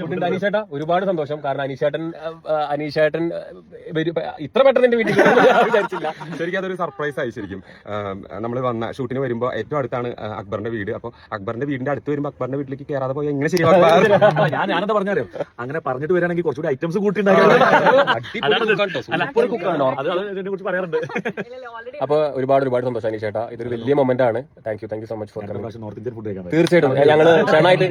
പറഞ്ഞിട്ടുണ്ട്. അനീഷേട്ട ഒരുപാട് സന്തോഷം. കാരണം അനീഷേട്ടൻ അനീഷേട്ടൻ ഇത്ര പെട്ടെന്ന് എന്റെ വീട്ടിൽ വിചാരിച്ചില്ല. ശരിക്കും അതൊരു സർപ്രൈസ് ആയി ശരിക്കും. നമ്മൾ വന്ന ഷൂട്ടിന് വരുമ്പോൾ ഏറ്റവും അടുത്താണ് അക്ബറിന്റെ വീട്. അപ്പോൾ അക്ബറിന്റെ വീടിന്റെ അടുത്ത് വരുമ്പോൾ അക്ബറിന്റെ വീട്ടിലേക്ക് കയറാതെ പോയി എങ്ങനെ ശരിയാവും? ഞാൻ ഞാനെന്താ പറഞ്ഞാലും അങ്ങനെ പറഞ്ഞിട്ട് വരാണെങ്കിൽ കുറച്ചുകൂടി ഐറ്റംസ് കൂട്ടി. പറയാറുണ്ട്. അപ്പൊ ഒരുപാട് ഒരുപാട് സന്തോഷം അനീഷേട്ടാ ഇതൊരു വലിയ മൊമെന്റ് ആണ്. Thank you thank you so much for രണ്ട് നോർത്ത് ഇന്ത്യൻ ഫുഡ് കഴിക്കാൻ തീർച്ചയായിട്ടും. ഞങ്ങൾ ക്ഷണമായിട്ട്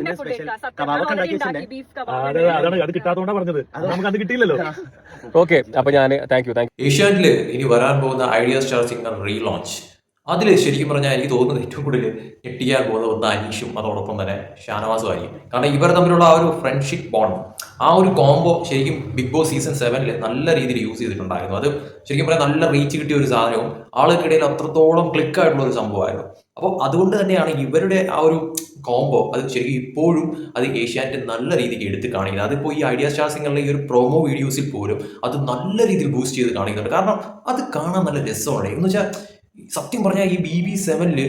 കബാബൊക്കെ ഉണ്ടാക്കി. അതെ അതാണ് അത് കിട്ടാത്തതുകൊണ്ടാണ് പറഞ്ഞത്. നമുക്ക് അത് കിട്ടിയില്ലല്ലോ. ഓക്കെ അപ്പൊ ഞാൻ താങ്ക് യു താങ്ക് ഏഷ്യാനെറ്റിൽ ഇനി വരാൻ പോകുന്ന ഐഡിയ സ്റ്റാർ സിംഗർ റീലോഞ്ച് അതിൽ ശരിക്കും പറഞ്ഞാൽ എനിക്ക് തോന്നുന്നത് ഏറ്റവും കൂടുതൽ ഞെട്ടിക്കാൻ പോകുന്ന ഒന്ന് അനീഷും അതോടൊപ്പം തന്നെ ഷാനവാസും ആയിരിക്കും. കാരണം ഇവർ തമ്മിലുള്ള ആ ഒരു ഫ്രണ്ട്ഷിപ്പ് ബോണ്ട് ആ ഒരു കോംബോ ശരിക്കും ബിഗ് ബോസ് സീസൺ സെവനിൽ നല്ല രീതിയിൽ യൂസ് ചെയ്തിട്ടുണ്ടായിരുന്നു. അത് ശരിക്കും പറയാൻ നല്ല റീച്ച് കിട്ടിയ ഒരു സാധനവും ആളുകൾക്കിടയിൽ അത്രത്തോളം ക്ലിക്ക് ആയിട്ടുള്ള ഒരു സംഭവമായിരുന്നു. അപ്പോൾ അതുകൊണ്ട് തന്നെയാണ് ഇവരുടെ ആ ഒരു കോംബോ അത് ശരിക്കും ഇപ്പോഴും അത് ഏഷ്യാനെറ്റ് നല്ല രീതിക്ക് എടുത്ത് കാണിക്കുന്നത്. അതിപ്പോൾ ഈ ഐഡിയ സ്റ്റാർ ഈ ഒരു പ്രൊമോ വീഡിയോസിൽ പോലും അത് നല്ല രീതിയിൽ ബൂസ്റ്റ് ചെയ്ത് കാണിക്കുന്നുണ്ട്. കാരണം അത് കാണാൻ നല്ല രസമാണ്. എന്ന് വെച്ചാൽ സത്യം പറഞ്ഞാൽ ഈ ബി ബി സെവനിൽ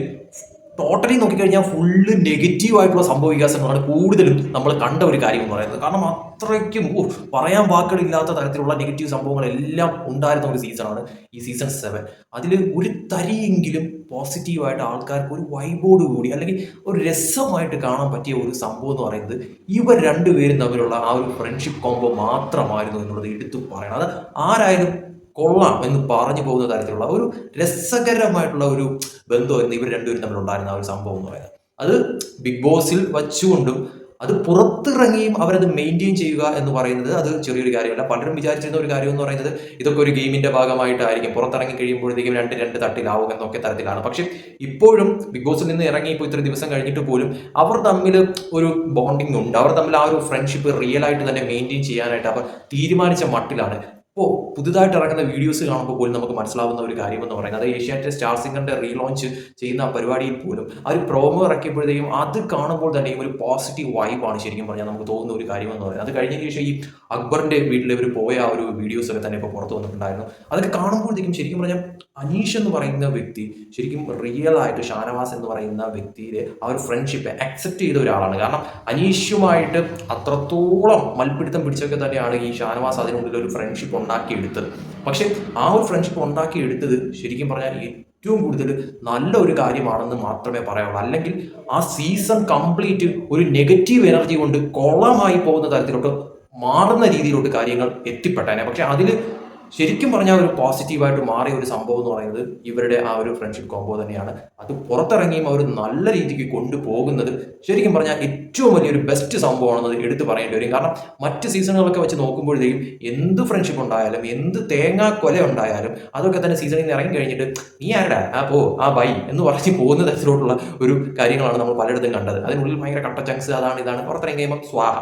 ടോട്ടലി നോക്കിക്കഴിഞ്ഞാൽ ഫുള്ള് നെഗറ്റീവ് ആയിട്ടുള്ള സംഭവ വികാസങ്ങളാണ് കൂടുതലും നമ്മൾ കണ്ട ഒരു കാര്യം എന്ന് പറയുന്നത്. കാരണം അത്രയ്ക്കും പറയാൻ വാക്കുകളില്ലാത്ത തരത്തിലുള്ള നെഗറ്റീവ് സംഭവങ്ങളെല്ലാം ഉണ്ടായിരുന്ന ഒരു സീസണാണ് ഈ സീസൺ സെവൻ അതിൽ ഒരു തരിയെങ്കിലും പോസിറ്റീവായിട്ട് ആൾക്കാർക്ക് ഒരു വൈബോട് കൂടി അല്ലെങ്കിൽ ഒരു രസമായിട്ട് കാണാൻ പറ്റിയ ഒരു സംഭവം എന്ന് പറയുന്നത് ഇവർ രണ്ടുപേരും തമ്മിലുള്ള ആ ഒരു ഫ്രണ്ട്ഷിപ്പ് കോംബോ മാത്രമായിരുന്നു എന്നുള്ളത് എടുത്തു പറയണം. അത് ആരായാലും കൊള്ളാം എന്ന് പറഞ്ഞു പോകുന്ന തരത്തിലുള്ള ഒരു രസകരമായിട്ടുള്ള ഒരു ബന്ധം എന്ന് ഇവർ രണ്ടുപേരും തമ്മിലുണ്ടായിരുന്ന ആ ഒരു സംഭവം എന്ന് പറയുന്നത്. അത് ബിഗ് ബോസിൽ വച്ചുകൊണ്ടും അത് പുറത്തിറങ്ങിയും അവരത് മെയിന്റെയിൻ ചെയ്യുക എന്ന് പറയുന്നത് അത് ചെറിയൊരു കാര്യമല്ല. പലരും വിചാരിച്ചിരുന്ന ഒരു കാര്യം എന്ന് പറയുന്നത് ഇതൊക്കെ ഒരു ഗെയിമിന്റെ ഭാഗമായിട്ടായിരിക്കും. പുറത്തിറങ്ങി കഴിയുമ്പോഴത്തേക്കും രണ്ട് രണ്ട് തട്ടിലാവുക എന്നൊക്കെ തരത്തിലാണ്. പക്ഷെ ഇപ്പോഴും ബിഗ് ബോസിൽ നിന്ന് ഇറങ്ങി ഇപ്പോൾ ഇത്ര ദിവസം കഴിഞ്ഞിട്ട് പോലും അവർ തമ്മിൽ ഒരു ബോണ്ടിങ് ഉണ്ട്. അവർ തമ്മിൽ ആ ഒരു ഫ്രണ്ട്ഷിപ്പ് റിയൽ ആയിട്ട് തന്നെ മെയിന്റെയിൻ ചെയ്യാനായിട്ട് അവർ തീരുമാനിച്ച മട്ടിലാണ്. ഇപ്പോൾ പുതുതായിട്ട് ഇറങ്ങുന്ന വീഡിയോസ് കാണുമ്പോൾ പോലും നമുക്ക് മനസ്സിലാവുന്ന ഒരു കാര്യം എന്ന് പറയുന്നത് ഏഷ്യാനെറ്റ് സ്റ്റാർ സിംഗറിന്റെ റീലോഞ്ച് ചെയ്യുന്ന പരിപാടിയിൽ പോലും ആ ഒരു പ്രോമോ ഇറക്കിയപ്പോഴത്തേക്കും അത് കാണുമ്പോൾ തന്നെയും ഒരു പോസിറ്റീവ് വൈബാണ് ശരിക്കും പറഞ്ഞാൽ നമുക്ക് തോന്നുന്ന ഒരു കാര്യം എന്ന് പറയുന്നത്. അത് കഴിഞ്ഞ ശേഷം ഈ അക്ബറിന്റെ വീട്ടിൽ ഇവർ പോയ ആ ഒരു വീഡിയോസ് ഒക്കെ തന്നെ ഇപ്പോൾ പുറത്തു വന്നിട്ടുണ്ടായിരുന്നു. അതൊക്കെ കാണുമ്പോഴത്തേക്കും ശരിക്കും പറഞ്ഞാൽ അനീഷ് എന്ന് പറയുന്ന വ്യക്തി ശരിക്കും റിയൽ ആയിട്ട് ഷാനവാസ് എന്ന് പറയുന്ന വ്യക്തിയുടെ ആ ഒരു ഫ്രണ്ട്ഷിപ്പ് അക്സെപ്റ്റ് ചെയ്ത ഒരാളാണ്. കാരണം അനീഷുമായിട്ട് അത്രത്തോളം മൽപ്പിടുത്തം പിടിച്ചൊക്കെ തന്നെയാണ് ഈ ഷാനവാസ് അതിനുള്ളിൽ ഒരു ഫ്രണ്ട്ഷിപ്പ് ഉണ്ടാക്കിയെടുത്തത്. പക്ഷേ ആ ഒരു ഫ്രണ്ട്ഷിപ്പ് ഉണ്ടാക്കിയെടുത്തത് ശരിക്കും പറഞ്ഞാൽ ഏറ്റവും കൂടുതൽ നല്ല ഒരു കാര്യമാണെന്ന് മാത്രമേ പറയാവുള്ളൂ. അല്ലെങ്കിൽ ആ സീസൺ കംപ്ലീറ്റ് ഒരു നെഗറ്റീവ് എനർജി കൊണ്ട് കൊളമായി പോകുന്ന തരത്തിലോട്ട് മാറുന്ന രീതിയിലോട്ട് കാര്യങ്ങൾ എത്തിപ്പെട്ടേനെ. പക്ഷെ അതിൽ ശരിക്കും പറഞ്ഞാൽ ഒരു പോസിറ്റീവായിട്ട് മാറിയ ഒരു സംഭവം എന്ന് പറയുന്നത് ഇവരുടെ ആ ഒരു ഫ്രണ്ട്ഷിപ്പ് കോംബോ തന്നെയാണ്. അത് പുറത്തിറങ്ങിയും അവർ നല്ല രീതിക്ക് കൊണ്ടുപോകുന്നത് ശരിക്കും പറഞ്ഞാൽ ഏറ്റവും വലിയൊരു ബെസ്റ്റ് സംഭവമാണെന്നത് എടുത്തു പറയേണ്ടി വരും. കാരണം മറ്റ് സീസണുകളൊക്കെ വെച്ച് നോക്കുമ്പോഴത്തേക്കും എന്ത് ഫ്രണ്ട്ഷിപ്പ് ഉണ്ടായാലും എന്ത് തേങ്ങാ കൊല ഉണ്ടായാലും അതൊക്കെ തന്നെ സീസണിൽ നിന്ന് ഇറങ്ങി കഴിഞ്ഞിട്ട് നീ ആരടാ? ആ പോ ആ ബൈ എന്ന് പറഞ്ഞ് പോകുന്ന തരത്തിലോട്ടുള്ള ഒരു കാര്യങ്ങളാണ് നമ്മൾ പലയിടത്തും കണ്ടത്. അതിനുള്ളിൽ ഭയങ്കര കട്ട ചങ്സ് അതാണ് ഇതാണ് പുറത്തിറങ്ങി കഴിയുമ്പോൾ സ്വാഹ.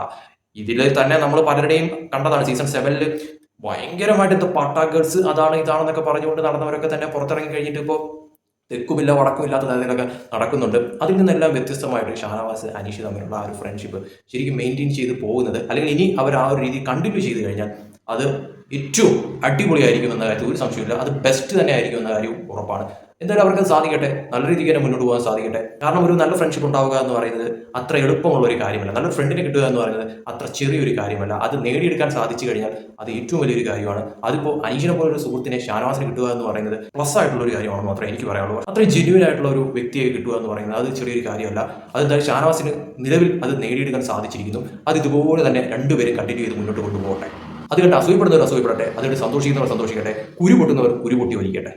ഇതിൽ തന്നെ നമ്മൾ പലരുടെയും കണ്ടതാണ്. സീസൺ സെവനിൽ ഭയങ്കരമായിട്ട് ഇത് പാട്ടാഗേൾസ് അതാണ് ഇതാണെന്നൊക്കെ പറഞ്ഞുകൊണ്ട് നടന്നവരൊക്കെ തന്നെ പുറത്തിറങ്ങി കഴിഞ്ഞിട്ട് ഇപ്പോൾ തെക്കുമില്ല വടക്കുമില്ലാത്ത തരത്തിലൊക്കെ നടക്കുന്നുണ്ട്. അതിൽ നിന്നെല്ലാം വ്യത്യസ്തമായിട്ട് ഷാനവാസ് അനീഷ് തമ്മിലുള്ള ആ ഒരു ഫ്രണ്ട്ഷിപ്പ് ശരിക്കും മെയിന്റെയിൻ ചെയ്ത് പോകുന്നത്. അല്ലെങ്കിൽ ഇനി അവർ ആ ഒരു രീതി കണ്ടിന്യൂ ചെയ്ത് കഴിഞ്ഞാൽ അത് ഏറ്റവും അടിപൊളിയായിരിക്കും എന്ന കാര്യത്തിൽ ഒരു സംശയമില്ല അത് ബെസ്റ്റ് തന്നെ ആയിരിക്കും എന്ന കാര്യവും ഉറപ്പാണ്. എന്തായാലും അവർക്ക് സാധിക്കട്ടെ. നല്ല രീതിക്ക് തന്നെ മുന്നോട്ട് പോകാൻ സാധിക്കട്ടെ. കാരണം ഒരു നല്ല ഫ്രണ്ട്ഷിപ്പ് ഉണ്ടാവുക എന്ന് പറയുന്നത് അത്ര എളുപ്പമുള്ള ഒരു കാര്യമല്ല. നല്ല ഫ്രണ്ടിനെ കിട്ടുക എന്ന് പറയുന്നത് അത്ര ചെറിയൊരു കാര്യമല്ല. അത് നേടിയെടുക്കാൻ സാധിച്ചു കഴിഞ്ഞാൽ അത് ഏറ്റവും വലിയൊരു കാര്യമാണ്. അതിപ്പോൾ അനീഷിനെ പോലെ ഒരു സുഹൃത്തിനെ ഷാനവാസിനെ കിട്ടുക എന്ന് പറയുന്നത് പ്ലസ് ആയിട്ടുള്ള ഒരു കാര്യമാണ് മാത്രമേ എനിക്ക് പറയാനുള്ളൂ. അത്രയും ജെന്യൂൻ ആയിട്ടുള്ള ഒരു വ്യക്തിയെ കിട്ടുക എന്ന് പറയുന്നത് അത് ചെറിയൊരു കാര്യമല്ല. അതെന്തായാലും ഷാനവാസിന് നിലവിൽ അത് നേടിയെടുക്കാൻ സാധിച്ചിരിക്കുന്നു. അത് ഇതുപോലെ തന്നെ രണ്ടുപേരും കണ്ടിന്യൂ ചെയ്ത് മുന്നോട്ട് കൊണ്ടുപോകട്ടെ. അത് കണ്ട് അസൂയപ്പെടുന്നവർ അസൂയപ്പെടട്ടെ. അതുകൊണ്ട് സന്തോഷിക്കുന്നവർ സന്തോഷിക്കട്ടെ. കുരു പൊട്ടുന്നവർ കുരു പൊട്ടി വലിക്കട്ടെ.